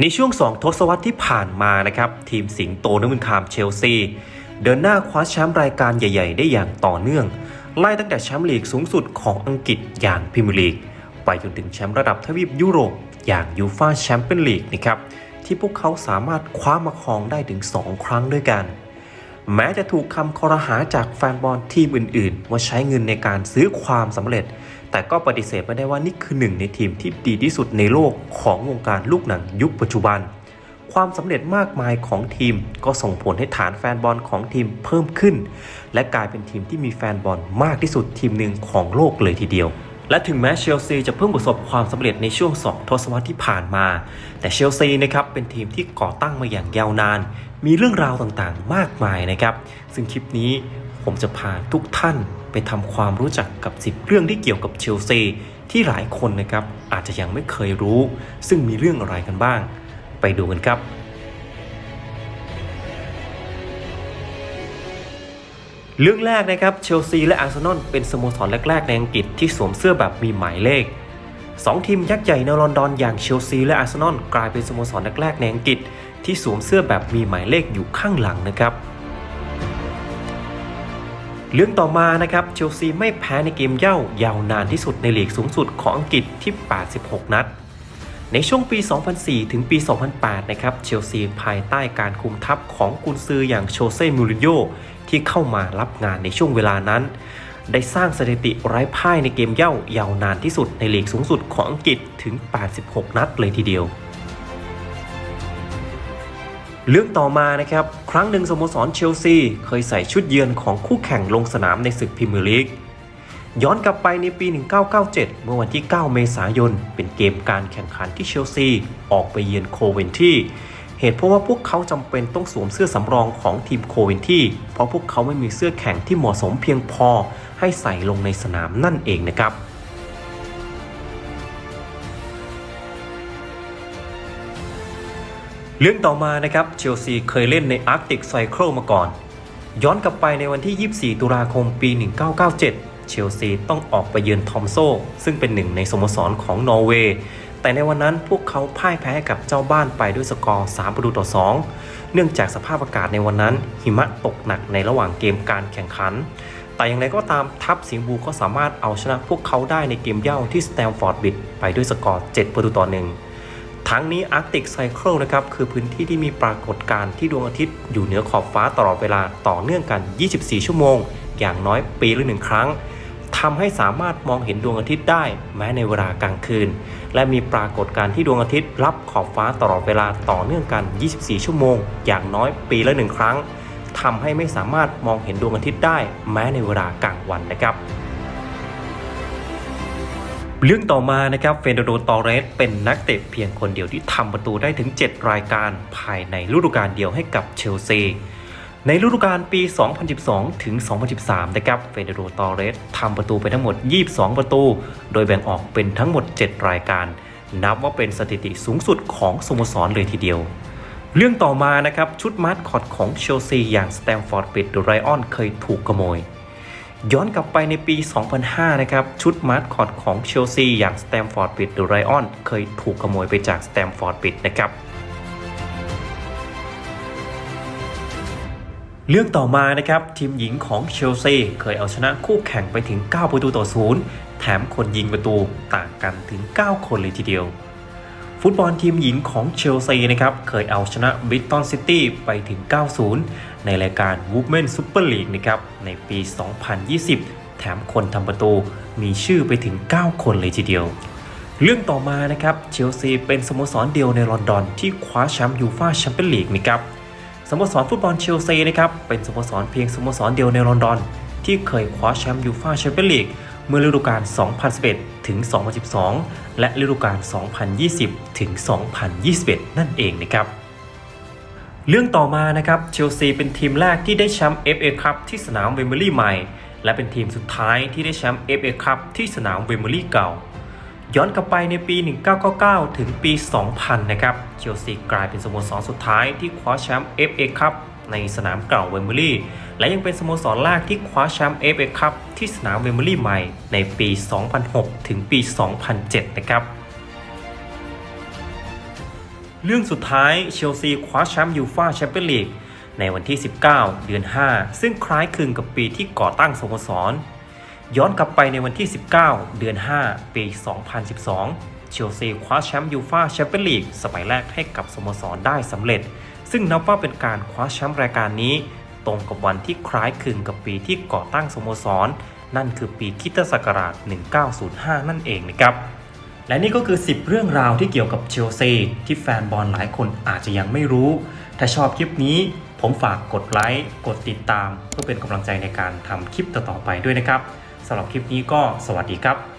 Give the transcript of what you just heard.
ในช่วง 2 ทศวรรษที่ผ่านมานะครับทีมสิงโตนมุนคามเชลซี เดินหน้าคว้าแชมป์รายการใหญ่ ๆ ได้อย่างต่อเนื่อง ไล่ตั้งแต่แชมป์ลีกสูงสุดของอังกฤษอย่างพรีเมียร์ลีก ไปจนถึงแชมป์ระดับทวีปยุโรปอย่างยูฟาแชมเปี้ยนลีกนะครับที่พวกเขาสามารถคว้ามาครองได้ถึง 2 ครั้งด้วยกัน แม้จะถูกคำคอรหาจากแฟนบอลทีมอื่น ๆ ว่าใช้เงินในการซื้อความสำเร็จ แต่ก็ปฏิเสธไม่ได้ว่านี่คือหนึ่งในทีมที่ดีที่สุดในโลกของวงการลูกหนังยุคปัจจุบัน ความสำเร็จมากมายของทีมก็ส่งผลให้ฐานแฟนบอลของทีมเพิ่มขึ้น และกลายเป็นทีมที่มีแฟนบอลมากที่สุดทีมหนึ่งของโลกเลยทีเดียว และถึงแม้เชลซีจะเพิ่งประสบความสำเร็จในช่วง 2 ทศวรรษที่ผ่านมา แต่เชลซีนะครับเป็นทีมที่ก่อตั้งมาอย่างยาวนาน มีเรื่องราวต่างๆ มากมายนะครับ ซึ่งคลิปนี้ ผมจะพาทุกท่านไปทำความรู้จักกับ 10 เรื่องที่เกี่ยวกับเชลซีที่หลายคนนะครับอาจจะยังไม่เคยรู้ ซึ่งมีเรื่องอะไรกันบ้าง ไปดูกันครับ เรื่องแรกนะครับเชลซีและอาร์เซนอลเป็นสโมสรแรก ๆ ในอังกฤษที่สวมเสื้อแบบมีหมายเลข 2 ทีมยักษ์ใหญ่ในลอนดอนอย่างเชลซีและอาร์เซนอลกลายเป็นสโมสรแรกๆในอังกฤษที่สวมเสื้อแบบมีหมายเลขอยู่ข้างหลังนะครับ เรื่องต่อมานะครับเชลซีไม่แพ้ในเกมเย่ายาวนานที่สุดในลีกสูงสุดของอังกฤษที่ 86 นัด ในช่วงปี 2004 ถึงปี 2008 นะครับเชลซีภายใต้การคุมทัพของกุนซืออย่างโชเซ่มูรินโญ่ที่เข้ามารับงานในช่วงเวลานั้น ได้สร้างสถิติไร้พ่ายในเกมเย่ายาวนานที่สุดในลีกสูงสุดของอังกฤษถึง 86 นัดเลยทีเดียว เรื่องต่อมานะครับ ครั้งหนึ่งสโมสรเชลซีเคยใส่ชุดเยือนของคู่แข่งลงสนามในศึกพรีเมียร์ลีก ย้อนกลับไปในปี 1997 เมื่อวันที่ 9 เมษายน เป็นเกมการแข่งขันที่เชลซีออกไปเยือนโคเวนที่ เหตุเพราะว่าพวกเขาจำเป็นต้องสวมเสื้อสำรองของทีมโคเวนที่ เพราะพวกเขาไม่มีเสื้อแข่งที่เหมาะสมเพียงพอให้ใส่ลงในสนามนั่นเองนะครับ เรื่องต่อมานะครับเชลซีเคยเล่นในอาร์กติกไซเคิลมาก่อน ย้อนกลับไปในวันที่ 24 ตุลาคมปี 1997 เชลซีต้องออกไปเยือนทอมโซ ซึ่งเป็นหนึ่งในสโมสรของนอร์เวย์แต่ในวันนั้นพวกเขาพ่ายแพ้กับเจ้าบ้านไปด้วยสกอร์ 3 ประตูต่อ 2 เนื่องจากสภาพอากาศในวันนั้น หิมะตกหนักในระหว่างเกมการแข่งขัน แต่อย่างไรก็ตามทัพสิงห์บูก็สามารถเอาชนะพวกเขาได้ในเกมเย่าที่สแตมฟอร์ดบิดไปด้วยสกอร์ 7 ประตูต่อหนึ่ง ทั้งนี้ Arctic Cycle นะครับคือพื้นที่ที่มีปรากฏการณ์ที่ดวงอาทิตย์อยู่เหนือขอบฟ้าตลอดเวลาต่อเนื่องกัน 24 ชั่วโมง อย่างน้อยปีละหนึ่งครั้งทำให้สามารถมองเห็นดวงอาทิตย์ได้แม้ในเวลากลางคืน และมีปรากฏการณ์ที่ดวงอาทิตย์รับขอบฟ้าตลอดเวลาต่อเนื่องกัน 24 ชั่วโมง อย่างน้อยปีละหนึ่งครั้งทำให้ไม่สามารถมองเห็นดวงอาทิตย์ได้แม้ในเวลากลางวันนะครับ เรื่องต่อมานะครับเฟเดโรตอเรสเป็นนักเตะเพียงคนเดียวที่ทำประตูได้ถึง 7 รายการภายในฤดูกาลเดียวให้กับเชลซี ในฤดูกาลปี 2012 ถึง 2013 นะครับเฟเดโรตอเรสทำประตูไปทั้งหมด 22 ประตู โดยแบ่งออกเป็นทั้งหมด 7 รายการ นับว่าเป็นสถิติสูงสุดของสโมสรเลยทีเดียว เรื่องต่อมานะครับชุดมาสคอตของเชลซีอย่างสแตมฟอร์ดปิดดูไรออนเคยถูกขโมย ย้อนกลับไปในปี 2005 นะครับ ชุดมาสคอตของเชลซีอย่างสแตมฟอร์ดปิดดูไรออน เคยถูกขโมยไปจากสแตมฟอร์ดปิดนะครับเรื่องต่อมานะครับ ทีมหญิงของเชลซีเคยเอาชนะคู่แข่งไปถึง 9 ประตูต่อ 0 แถมคนยิงประตูต่างกันถึง 9 คนเลยทีเดียว ฟุตบอลทีมหญิงของเชลซีนะครับเคยเอาชนะบิตตันซิตี้ไปถึง 9-0 ในรายการ Women Super League นะครับในปี 2020 แถมคนทำประตูมีชื่อไปถึง 9 คนเลยทีเดียว เรื่องต่อมานะครับเชลซีเป็นสโมสรเดียวในลอนดอนที่คว้าแชมป์ยูฟ่าแชมเปี้ยนลีกนะครับสโมสรฟุตบอลเชลซีนะครับเป็นสโมสรเพียงสโมสรเดียวในลอนดอน ที่เคยคว้าแชมป์ยูฟ่าแชมเปี้ยนลีกเมื่อฤดูกาล 2011 ถึง 2012 และฤดูกาล 2020 ถึง 2021 นั่นเองนะครับ เรื่องต่อมานะครับเชลซีเป็นทีมแรกที่ได้แชมป์ FA คัพที่สนามเวมบลีย์ใหม่ และเป็นทีมสุดท้ายที่ได้แชมป์ FA คัพที่สนามเวมบลีย์เก่า ย้อนกลับไปในปี 1999 ถึงปี 2000 นะครับ เชลซีกลายเป็นสโมสรสุดท้ายที่คว้าแชมป์ FA คัพ ในสนามเก่าเวมบลีย์และยังเป็นสโมสรแรกที่คว้าแชมป์ FA คัพที่สนามเวมบลีย์ใหม่ในปี 2006 ถึงปี 2007 นะครับเรื่องสุดท้ายเชลซีคว้าแชมป์ยูฟ่าแชมเปี้ยนลีกในวันที่ 19 เดือน 5 ซึ่งคล้ายคลึงกับปีที่ก่อตั้งสโมสร ย้อนกลับไปในวันที่ 19 เดือน 5 ปี 2012 เชลซีคว้าแชมป์ยูฟ่าแชมเปี้ยนลีกสมัยแรกให้กับสโมสรได้สำเร็จ ซึ่งนับว่าเป็นการคว้าแชมป์รายการนี้ ตรงกับวันที่คล้ายคลึงกับปีที่ก่อตั้งสโมสร นั่นคือปีคิตศักราช 1905 นั่นเองนะครับ และนี่ก็คือ 10 เรื่องราวที่เกี่ยวกับเชลซีที่แฟนบอลหลายคนอาจจะยังไม่รู้ ถ้าชอบคลิปนี้ ผมฝากกดไลค์ กดติดตาม เพื่อเป็นกำลังใจในการทำคลิปต่อๆไปด้วยนะครับสำหรับคลิปนี้ก็สวัสดีครับ